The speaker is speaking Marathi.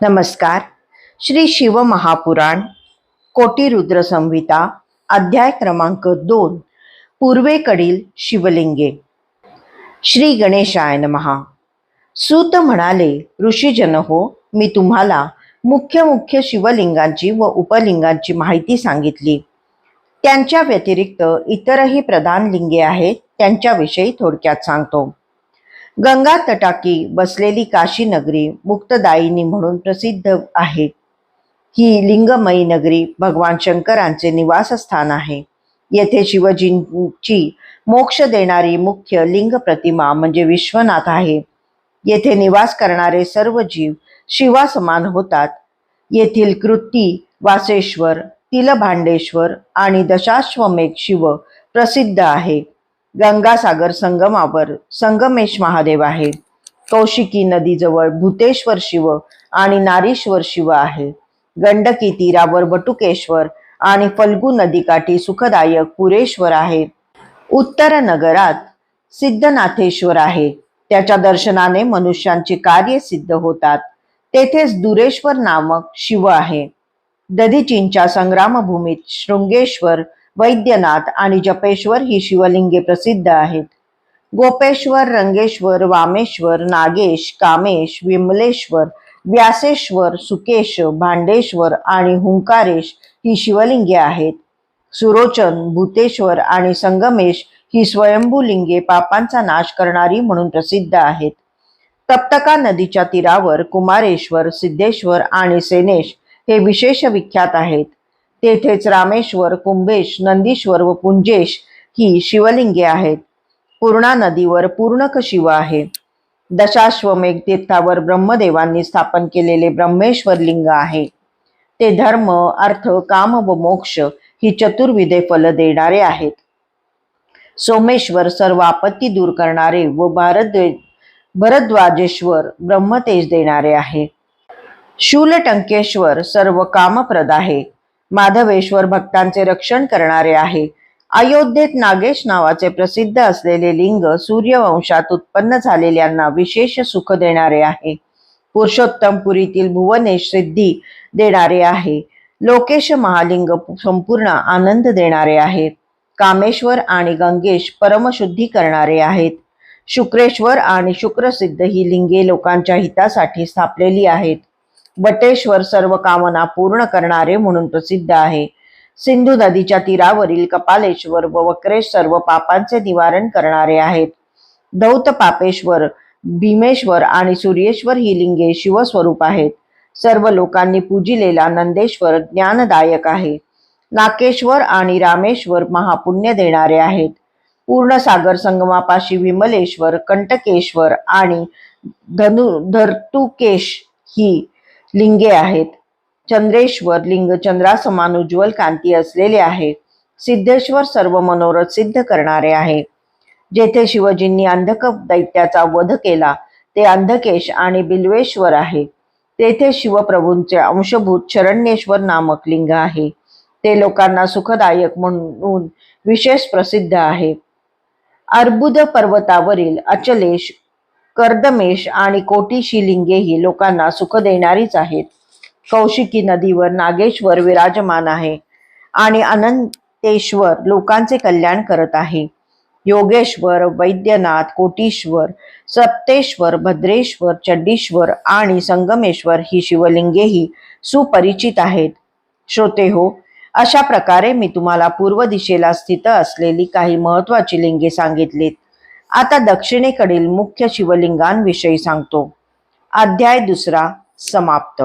नमस्कार. श्री शिव महापुराण कोटी रुद्र संहिता अध्याय क्रमांक दोन पूर्वेकडील शिवलिंगे. श्री गणेशाय नमहा सूत म्हणाले ऋषीजन हो मी तुम्हाला मुख्य मुख्य शिवलिंगांची व उपलिंगांची माहिती सांगितली. त्यांच्या व्यतिरिक्त इतरही प्रधान लिंगे आहेत त्यांच्याविषयी थोडक्यात सांगतो. गंगा तटाकी बसलेली काशी नगरी मुक्तदायिनी म्हणून प्रसिद्ध आहे. ही लिंगमयी नगरी भगवान शंकरांचे निवासस्थान आहे. येथे शिवजींची मोक्ष देणारी मुख्य लिंग प्रतिमा म्हणजे विश्वनाथ आहे. येथे निवास करणारे सर्व जीव शिवासमान होतात. येथील कृती वासेश्वर तिलभांडेश्वर आणि दशाश्वमेघ शिव प्रसिद्ध आहे. गंगासागर संगमावर संगमेश महादेव आहे. कौशिकी नदीजवळ भूतेश्वर शिव आणि नारीश्वर शिव आहे. गंडकी तीरावर बटुकेश्वर आणि फल्गू नदीकाठी सुखदायक पुरेश्वर आहे. उत्तर नगरात सिद्धनाथेश्वर आहे. त्याच्या दर्शनाने मनुष्यांची कार्य सिद्ध होतात. तेथेच दुरेश्वर नामक शिव आहे. दधीचींच्या संग्रामभूमीत शृंगेश्वर वैद्यनाथ आणि जपेश्वर ही शिवलिंगे प्रसिद्ध आहेत. गोपेश्वर रंगेश्वर वामेश्वर नागेश कामेश विमलेश्वर व्यासेश्वर सुकेश भांडेश्वर आणि हुंकारेश ही शिवलिंगे आहेत. सुरोचन भूतेश्वर आणि संगमेश ही स्वयंभूलिंगे पापांचा नाश करणारी म्हणून प्रसिद्ध आहेत. तप्तका नदीच्या तीरावर कुमारेश्वर सिद्धेश्वर आणि सेनेश हे विशेष विख्यात आहेत. तेथेच रामेश्वर कुंभेश नंदीश्वर व पुंजेश ही शिवलिंगे आहेत. पूर्णा नदीवर पूर्णक शिव आहे. दशाश्वमेघ तीर्थावर ब्रह्मदेवांनी स्थापन केलेले ब्रह्मेश्वर लिंग आहे. ते धर्म अर्थ काम व मोक्ष ही चतुर्विधे फल देणारे आहेत. सोमेश्वर सर्व आपत्ती दूर करणारे व भारद्वे भरद्वाजेश्वर ब्रह्मतेज देणारे आहे. शूलटंकेश्वर सर्व कामप्रद आहे. माधवेश्वर भक्तांचे रक्षण करणारे आहे. अयोध्येत नागेश नावाचे प्रसिद्ध असलेले लिंग सूर्यवंशात उत्पन्न झालेल्यांना विशेष सुख देणारे आहे. पुरुषोत्तमपुरीतील भुवनेश सिद्धी देणारे आहे. लोकेश महालिंग संपूर्ण आनंद देणारे आहे कामेश्वर आणि गंगेश परमशुद्धी करणारे आहेत. शुक्रेश्वर आणि शुक्रसिद्ध ही लिंगे लोकांच्या हितासाठी स्थापलेली आहेत. बटेश्वर सर्व कामना पूर्ण करणारे म्हणून प्रसिद्ध आहे. सिंधू नदीच्या तीरावरील कपालेश्वर व वक्रेश सर्व पापांचे निवारण करणारे आहेत. दौत पापेश्वर भीमेश्वर आणि सूर्येश्वर ही लिंगे शिवस्वरूप आहेत. सर्व लोकांनी पूजिलेला नंदेश्वर ज्ञानदायक आहे. नाकेश्वर आणि रामेश्वर महापुण्य देणारे आहेत. पूर्ण सागर संगमापाशी विमलेश्वर कंटकेश्वर आणि धनु धर्तुकेश ही लिंगे आहेत. चंद्रेश्वर लिंग चंद्रासमान उज्ज्वल कांती असलेले आहे. सिद्धेश्वर सर्व मनोरथ सिद्ध करणारे आहे. जेथे शिवजींनी अंधक दैत्याचा वध केला ते अंधकेश आणि बिल्वेश्वर आहे. तेथे शिवप्रभूंचे अंशभूत शरण्येश्वर नामक लिंग आहे. ते लोकांना सुखदायक म्हणून विशेष प्रसिद्ध आहे. अर्बुद पर्वतावरील अचलेश कर्दमेश आणि कोटीशी लिंगे ही लोकांना सुख देणारीच आहेत. कौशिकी नदीवर नागेश्वर विराजमान आहे आणि अनंतेश्वर लोकांचे कल्याण करत आहे. योगेश्वर वैद्यनाथ कोटीश्वर सप्तेश्वर भद्रेश्वर चड्डीश्वर आणि संगमेश्वर ही शिवलिंगेही सुपरिचित आहेत. श्रोते हो अशा प्रकारे मी तुम्हाला पूर्व दिशेला स्थित असलेली काही महत्वाची लिंगे सांगितलीत. आता दक्षिणेकडील मुख्य शिवलिंगांविषयी सांगतो. अध्याय दुसरा समाप्त.